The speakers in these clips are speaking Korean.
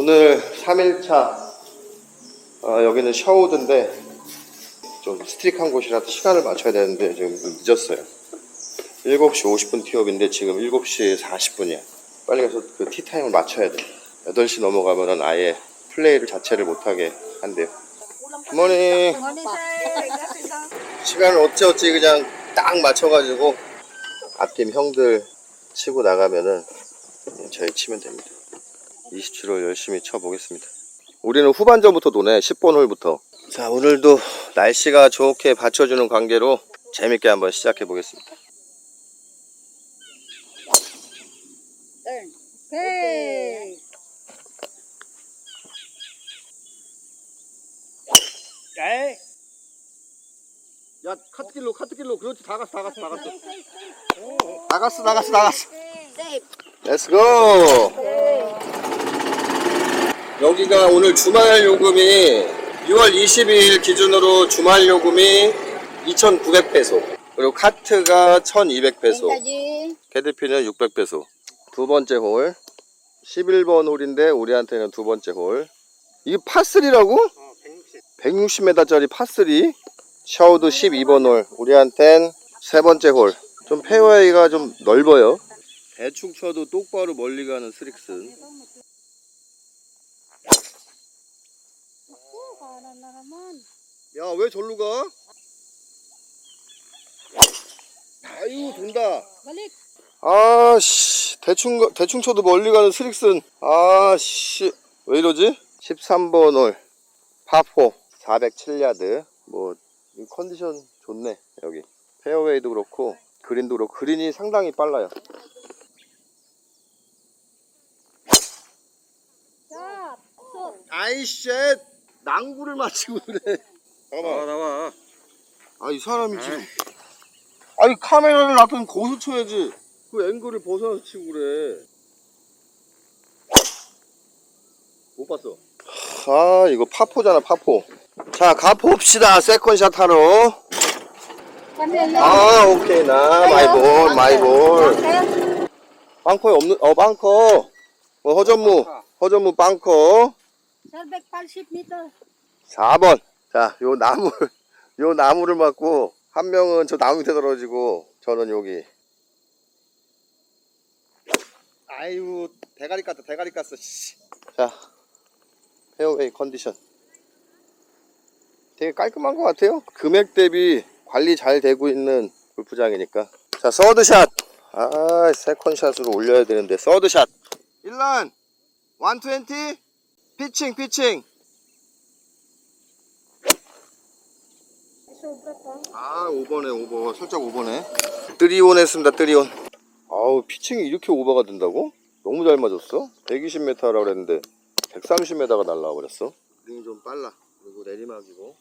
오늘 3일차 어, 여기는 샤우드인데 좀 스트릭한 곳이라 시간을 맞춰야 되는데 지금 늦었어요. 7시 50분 티업인데 지금 7시 40분이야. 빨리 가서 그 티타임을 맞춰야 돼. 8시 넘어가면은 아예 플레이를 자체를 못하게 한대요. 굿모닝. 시간을 어찌어찌 그냥 딱 맞춰가지고 앞팀 형들 치고 나가면은 저희 치면 됩니다 27홀 열심히 쳐보겠습니다. 우리는 후반전부터 노네. 10번 홀부터. 자, 오늘도 날씨가 좋게 받쳐주는 관계로 재밌게 한번 시작해 보겠습니다. 오케이. 에이. 야, 카트길로, 카트길로. 그렇지, 다 갔어, 다 갔어, 다 갔어. 다 갔어, 다 갔어, 다 갔어. 세이프. 렛츠고! 여기가 오늘 주말 요금이 6월 22일 기준으로 주말 요금이 2,900페소. 그리고 카트가 1,200페소. 여기까지. 캐드피는 600페소. 두 번째 홀. 11번 홀인데 우리한테는 두 번째 홀. 이게 파3라고? 160m짜리 파3. 샤우드 12번 홀. 우리한텐 세 번째 홀. 좀 페어웨이가 좀 넓어요. 대충 쳐도 똑바로 멀리 가는 스릭슨. Naman. 야, 왜 절로 가? 아유, 돈다. Balik. 아씨 대충 가- 대충 쳐도 멀리 가는 스릭슨 아 씨 왜 이러지 13번 홀 파포 407야드 뭐이 컨디션 좋네 여기 페어웨이도 그렇고 그린도 그렇고 그린이 상당히 빨라요. 아이씨 낭구를 맞히고 그래. 잠깐만 나와. 아 이 사람이 지금. 아니 카메라를 놔둔 거기서 쳐야지. 그 앵글을 벗어나서 치고 그래. 못 봤어. 아 이거 파포잖아 파포. 자 가봅시다. 세컨샷 하러 아 오케이. 나 마이볼 마이볼. 빵커에 없는 어 빵커. 어, 허전무 허전무 빵커 480 4번. 자, 요 나무, 요 나무를 맞고, 한 명은 저 나무 밑에 떨어지고, 저는 여기. 아이고, 대가리 깠다, 대가리 깠어, 씨. 자, 페어웨이 컨디션. 되게 깔끔한 것 같아요. 금액 대비 관리 잘 되고 있는 골프장이니까. 자, 서드샷. 아, 세컨샷으로 올려야 되는데, 서드샷. 1란, 120, 피칭, 피칭. 아 5번에 5번 살짝 5번에 뜨리온 했습니다 뜨리온. 아우 피칭이 이렇게 오버가 된다고? 너무 잘 맞았어. 120m라고 그랬는데 130m가 날라와 버렸어. 링이 좀 빨라. 그리고 내리막이고.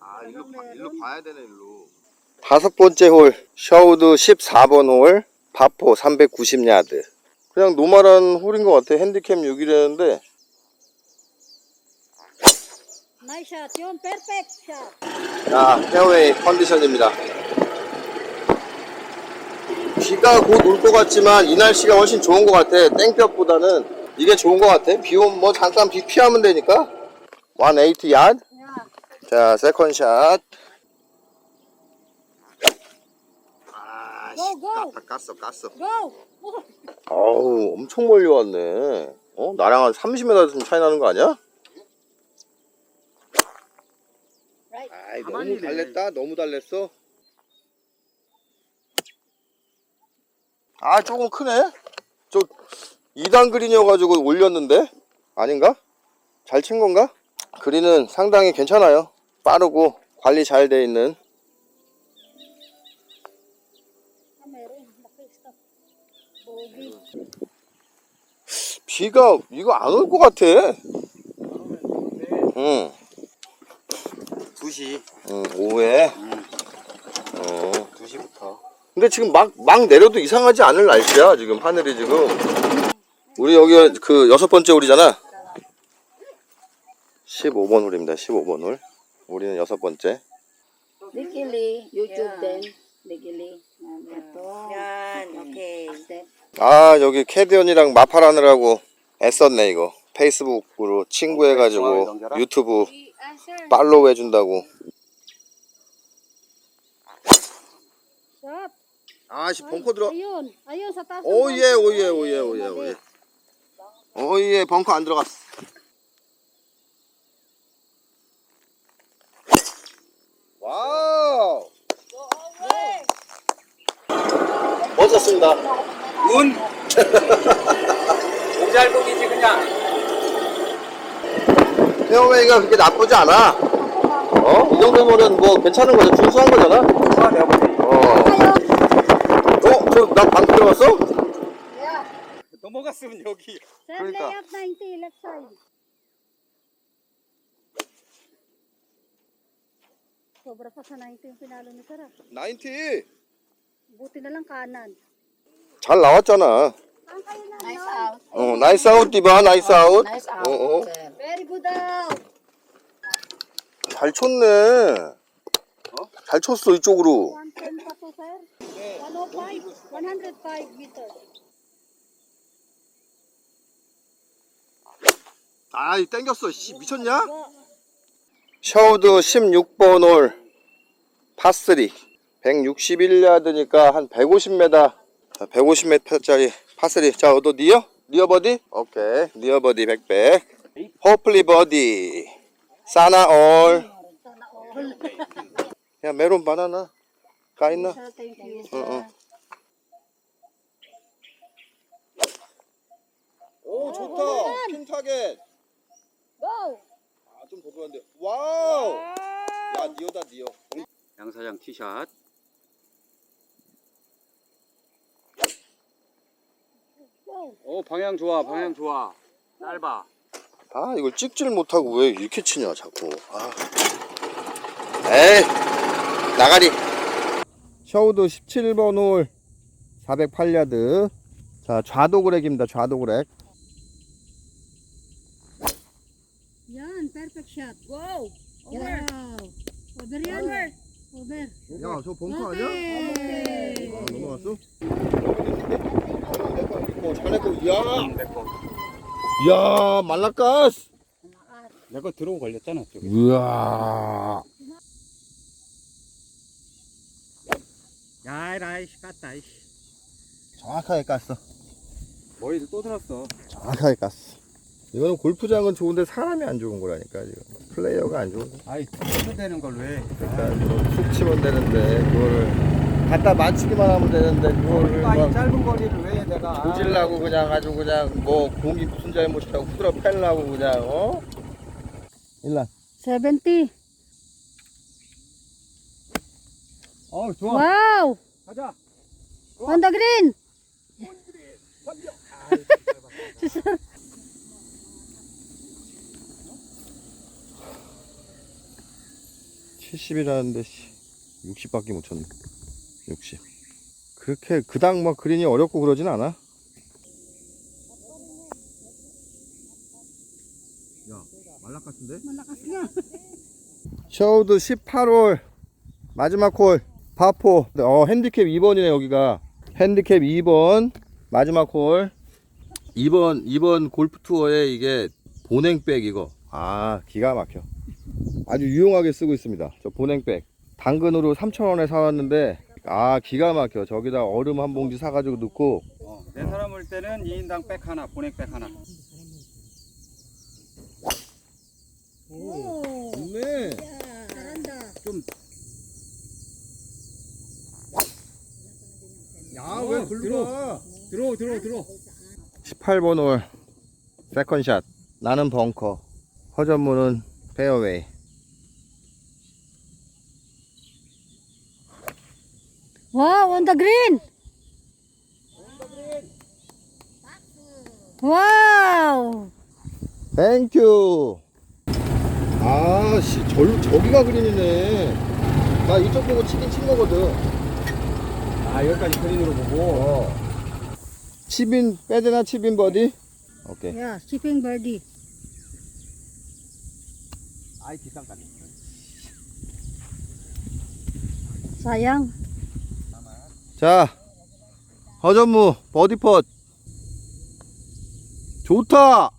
아 일로, 봐- 일로 봐야 되네 일로. 다섯 번째 홀 샤우드 14번 홀 바포 390야드 그냥 노멀한 홀인 것 같아 핸디캡 6이라는데 Nice shot. Yun, perfect shot. 자, 페어웨이 컨디션입니다. 비가 곧 올 것 같지만 이 날씨가 훨씬 좋은 것 같아. 땡볕보다는 이게 좋은 것 같아. 비 오면 뭐 잠깐 비 피하면 되니까. 180 야드. 자, 세컨샷. 아, go. 깠다, 깠어, 깠어. 아우, 엄청 멀리 왔네. 어? 나랑 한 30m 좀 차이 나는 거 아니야? 아이, 너무 가만히 달랬다. 너무 달랬어. 아, 조금 크네. 저 2단 그린이어가지고 올렸는데 아닌가? 잘 친 건가? 그린은 상당히 괜찮아요. 빠르고 관리 잘 돼 있는. 비가 이거 안 올 것 같아. 응. 2시. 응, 오후에. 어. 2시부터. 근데 지금 막, 막 내려도 이상하지 않을 날씨야, 지금 하늘이 지금. 우리 여기 그 여섯 번째 홀이잖아. 15번 홀입니다, 15번 홀. 우리는 여섯 번째. Nikili. YouTube din. Nikili. 아 여기 캐디언이랑 마팔하느라고 애썼네 이거. 페이스북으로 친구 해가지고 유튜브 팔로우 해준다고. 아씨 벙커 들어. 오예. 오예 오예 오예 오예. 오예 벙커 안 들어갔어. 와우. 멋졌습니다 운 오잘복이지 그냥 페어웨이가 그렇게 나쁘지 않아 어? 이 정도면은 뭐 괜찮은 거죠 준수한 거잖아 아 내가 보기 어? 어? 저나 방금 들어갔어? Yeah. 넘어갔으면 여기 Sir, Kaya ka. lay up 90, left side. Sobra pa sa 90 yung pinalo ni Sir. ah. 90 Buti na lang kanan. 잘 나왔잖아 no? out. 어 나이스 아웃 디바 나이스 아웃 Nice out. 어, 어. sir. Very good out. 잘 쳤네 잘 쳤어 이쪽으로 110 pa to, sir. 105. 105 meters. 아 이 땡겼어 씨 미쳤냐? 샤우드 16번 홀 파3 161야드니까 한 150m 150m짜리 파3 자너 니어? 니어 버디? 오케이 니어 버디 백백 호플리 버디 사나 올. 야 메론 바나나 thank you. 어, 어. 오 좋다 핀 타겟 Go. 아좀 더 들어왔는데 와우 야 니어다 니어 양 사장 티샷 오 방향 좋아 방향 좋아 짧아 아 이걸 찍질 못하고 왜 이렇게 치냐 자꾸 아. 에이 나가리 셔우드 17번 홀 408야드 자 좌도 그렉입니다 좌도 그렉 Yan, perfect shot. Go. Over. Over yan. Over. 야저 벙커 Okay. 아, 넘어갔어? 어, 잘했고 야. 내거 야 말라까스. 내 거 들어오고 걸렸잖아 저기. 우와. 야 라이씨 깠다 이씨. 정확하게 깠어. 머리도 또 들었어. 정확하게 깠어. 이거는 골프장은 좋은데 사람이 안 좋은 거라니까 지금. 플레이어가 안 좋은 거. 아이 또 되는 걸 왜? 그러니까 툭 치면 되는데 그거를 갖다 맞추기만 하면 되는데 그거를 아이 막 짧은 거리를 왜 내가 고질라고 그냥 아주 그냥 뭐 공이 무슨 잘못이라고 후드러 팰라고 그냥 어? 일란 70. 어 좋아 Wow. 가자 On the green. 칠십 70이라는데 60밖에 못 쳤네 60 그렇게 그닥 막 그린이 어렵고 그러진 않아? 야 말락 같은데? Malakas nga. 셔우드 18홀 마지막 홀 파포. 어 핸디캡 2번이네 여기가. 핸디캡 2번 마지막 홀. 2번 2번 골프 투어에 이게 보냉백 이거. 아 기가 막혀. 아주 유용하게 쓰고 있습니다. 저 보냉백. 당근으로 3,000원에 사왔는데 아 기가 막혀 저기다 얼음 한 봉지 사가지고 넣고 어, 내 사람 올 때는 2인당 백 하나 보넥백 하나 Oh. 좋네 Yeah. Saranda. 야왜 어, 들어. 들어 들어 들어 18번 홀 세컨샷 나는 벙커 허전무는 페어웨이 Wow, on the green. Wow. 땡큐 아씨 저, 저기가 그린이네 나 이쪽 보고 치긴 친 거거든 아 여기까지 그린으로 보고 어 치빈 빼드나 치빈 버디 오케이 Yeah, chipping birdie. 아이 깠네 Sayang. 자 허전무 버디펫 좋다!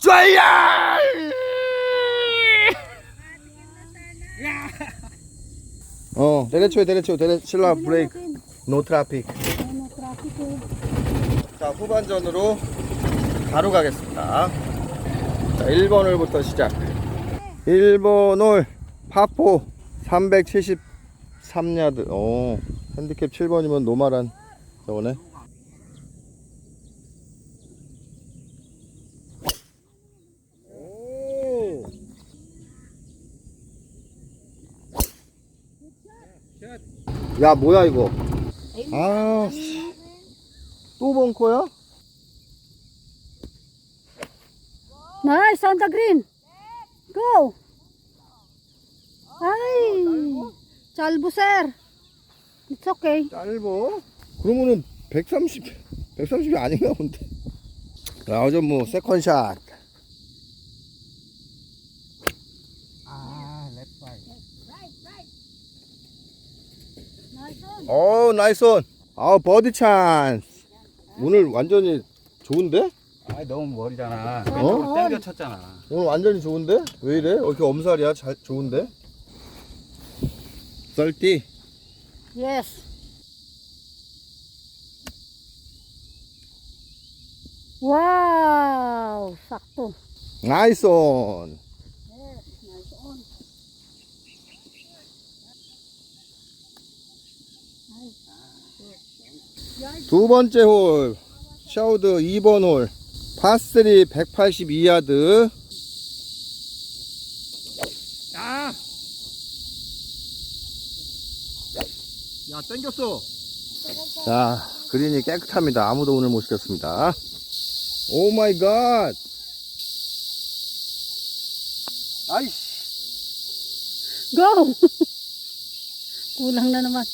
쫙야! 어 데레치오 데레 실라 브레이크. 노 트라픽. 자 후반전으로 바로 가겠습니다. 자 1번 홀부터 시작. 1번 홀 파포 373야드. 오 핸디캡 7번이면 노말한 저거네 오. 야 뭐야 이거 아, 씨. 또 벙커야? On the green. Go. Ay. Chalbo, sir. It's okay. 짧어? 그러면은 130, 130이 아닌가 본데. 라우전 뭐 세컨샷. 아 Nice on. 어, 나이스 온. 아, 버디 찬스. 오늘 완전히 좋은데? 아 너무 멀이잖아 어? 땡겨 쳤잖아 오늘 완전히 좋은데? 왜 이래? 왜 이렇게 엄살이야? 잘, 좋은데? 썰띠. Yes. Wow. Sakto. 나이스 온. Yes, nice on. 두 번째 홀. 샤우드 2번 홀. 파3 182야드. 아! 야 땡겼어. 자 그린이 깨끗합니다. 아무도 오늘 못 시켰습니다. 오 마이 갓 아이씨 Go. Kulang na naman.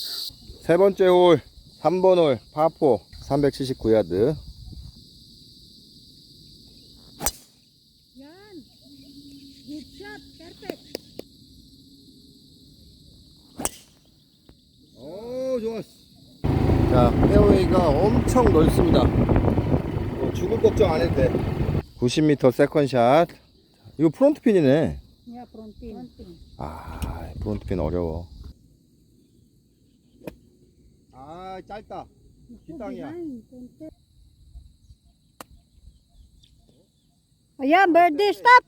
세 번째 홀 3번 홀 파포 379야드 Yan. Good shot. Perfect. 오 좋았어 자 페어웨이가 엄청 넓습니다 어, 죽을 걱정 안 해도 돼 90m 세컨샷 이거 프론트 핀이네 Yeah, front pin. Front pin. 아 프론트 핀 어려워 아 짧다 뒷땅이야 konti. Ayan, birdie, stop!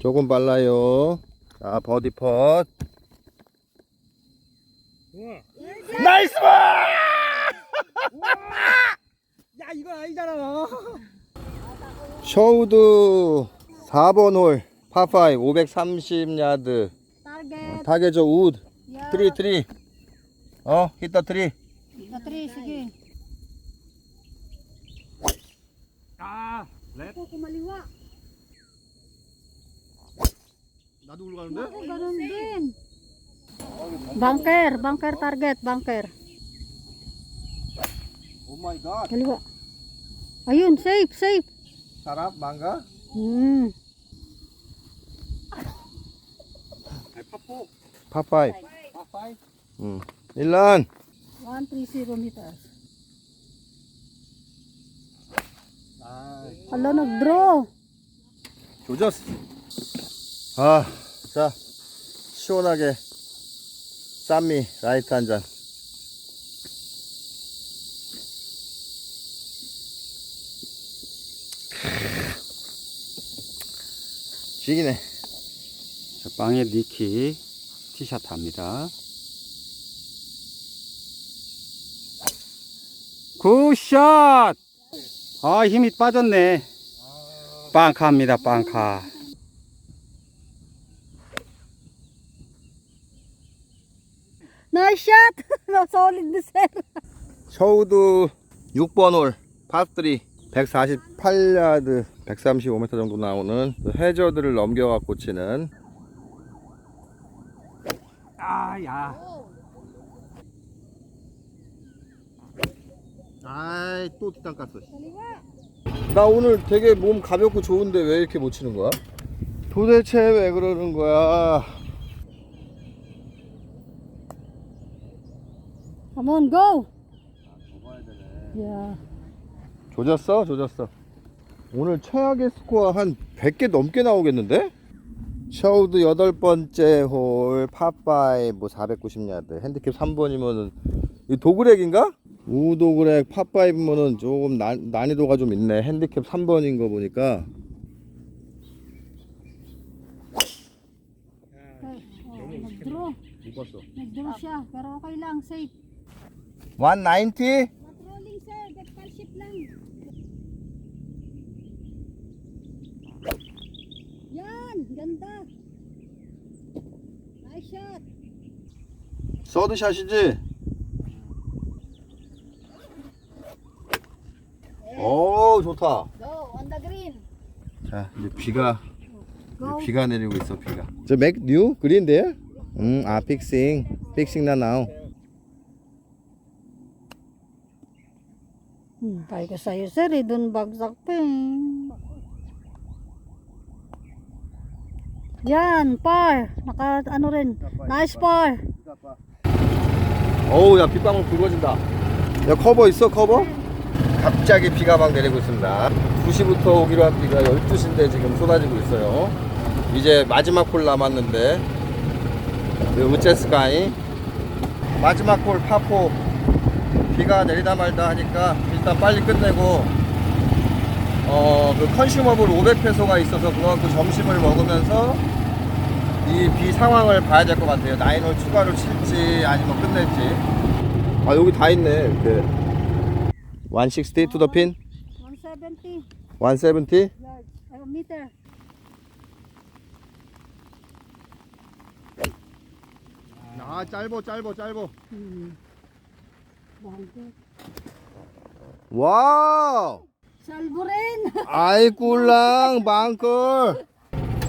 조금 빨라요 자 버디 펫 나이스 볼! 야 이건 아니잖아 셔우드 4번 홀 파5 530야드 Target. 타겟저 우드. 트리 트리 어 히터 트리 Na three, sige. 아 랩? Ako, kumaliwa. 나도 올라가는데? Bunker, bunker target, bunker. 오 마이 갓 Kaliwa. Ayun, safe, safe. 사람 망가? Hmm. 아니 파포 파5 파파이 음. 1란 130 meters. 아 Hala, nag-draw. 조졌어 아 자 시원하게 쌈미 라이트 한 잔 죽이네. 저 빵에 니키 티샷 합니다. 굿샷! 아 힘이 빠졌네. 빵카입니다 빵카. no, solid na, sir. 셔우드 6번 홀 파3 148야드 135m 정도 나오는 그 해저드를 넘겨갖고 치는 아야 아이 또 뒷땅 깠어. 나 오늘 되게 몸 가볍고 좋은데 왜 이렇게 못 치는 거야? 도대체 왜 그러는 거야? Come on, go. Yeah. 조졌어? 조졌어. 오늘 최악의 스코어 한 100개 넘게 나오겠는데? 샤우드 여덟 번째 홀 파5 뭐 490야드 핸디캡 3번이면은 이 도그렉인가? 우도그렉 파5면은 조금 난, 난이도가 좀 있네 핸디캡 3번인 거 보니까 Oh, nag-draw. 못 봤어 Nag-draw siya, pero okay lang, safe. 190? Patrolling sir, get call ship lang. Yan, ganda. Nice shot. 서드샷이지? 오 좋다 Go, on the green. 자 이제 비가 Go. 비가 내리고 있어 비가 저맥 뉴 그린데요? 음아 픽싱 픽싱 나 나오 Hmm, tayo sa'yo sir, eh, dun bagsak pa eh. Yan, par. Naka, ano rin. Nice par. 어우 야 빗방울 굵어진다. 야 커버 있어 커버? 갑자기 비가 막 내리고 있습니다. 2시부터 오기로 한 비가 12시인데 지금 쏟아지고 있어요. 이제 마지막 홀 남았는데 그 우체스카이. 마지막 홀 파포. 비가 내리다 말다 하니까 일단 빨리 끝내고 어 그 컨슈머블 500페소가 있어서 그거 갖고 점심을 먹으면서 이 비 상황을 봐야 될 것 같아요. 나인홀 추가로 칠지 아니면 끝낼지. 아 여기 다 있네 이렇게. 160 to the pin, 170 170. yards, uh, meter. 아 짧어 짧어 짧어. Bago. 와우. Salvo rin. 아이 꿀랑 방클.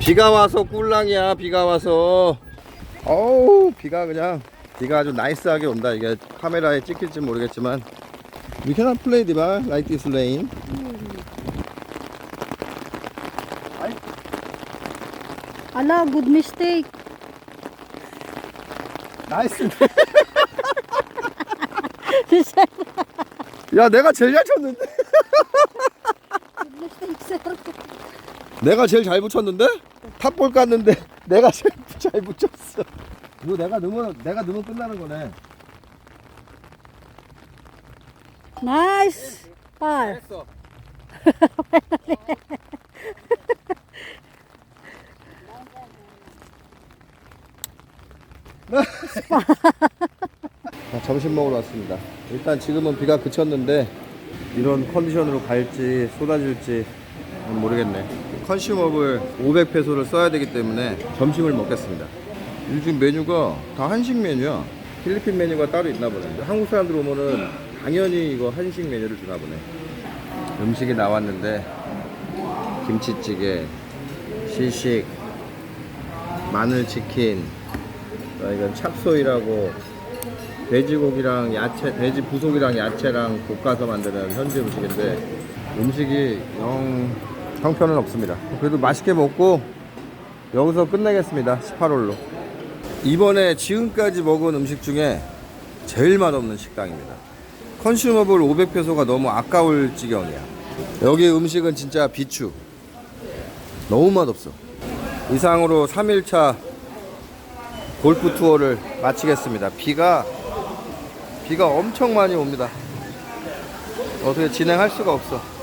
비가 와서 꿀랑이야 비가 와서. 어우 비가 그냥 비가 아주 나이스하게 온다 이게 카메라에 찍힐지 모르겠지만. We cannot play the bar like this lane. Ala, good mistake. 나이스. 야 내가 제일 잘 쳤는데. good mistake, sir. 내가 제일 잘 붙였는데? 탑볼 깠는데 내가 제일 잘 붙였어. 이거 내가 넣으면 내가 넣으면 끝나는 거네. Nice. Par. 했어. 자, 점심 먹으러 왔습니다. 일단 지금은 비가 그쳤는데 이런 컨디션으로 갈지 쏟아질지 모르겠네. 컨슈머블 500페소를 써야 되기 때문에 점심을 먹겠습니다. 요즘 메뉴가 다 한식 메뉴야. 필리핀 메뉴가 따로 있나 보네. 한국 사람들 오면은 당연히 이거 한식 메뉴를 주나 보네. 음식이 나왔는데 김치찌개, 시식, 마늘 치킨, 아, 이건 찹소이라고 돼지고기랑 야채, 돼지 부속이랑 야채랑 볶아서 만드는 현지 음식인데 음식이 영 형편은 없습니다. 그래도 맛있게 먹고 여기서 끝내겠습니다. 18홀로. 이번에 지금까지 먹은 음식 중에 제일 맛없는 식당입니다. 컨슈머블 500페소가 너무 아까울 지경이야. 여기 음식은 진짜 비추. 너무 맛없어. 이상으로 3일차 골프 투어를 마치겠습니다. 비가 비가 엄청 많이 옵니다. 어떻게 진행할 수가 없어.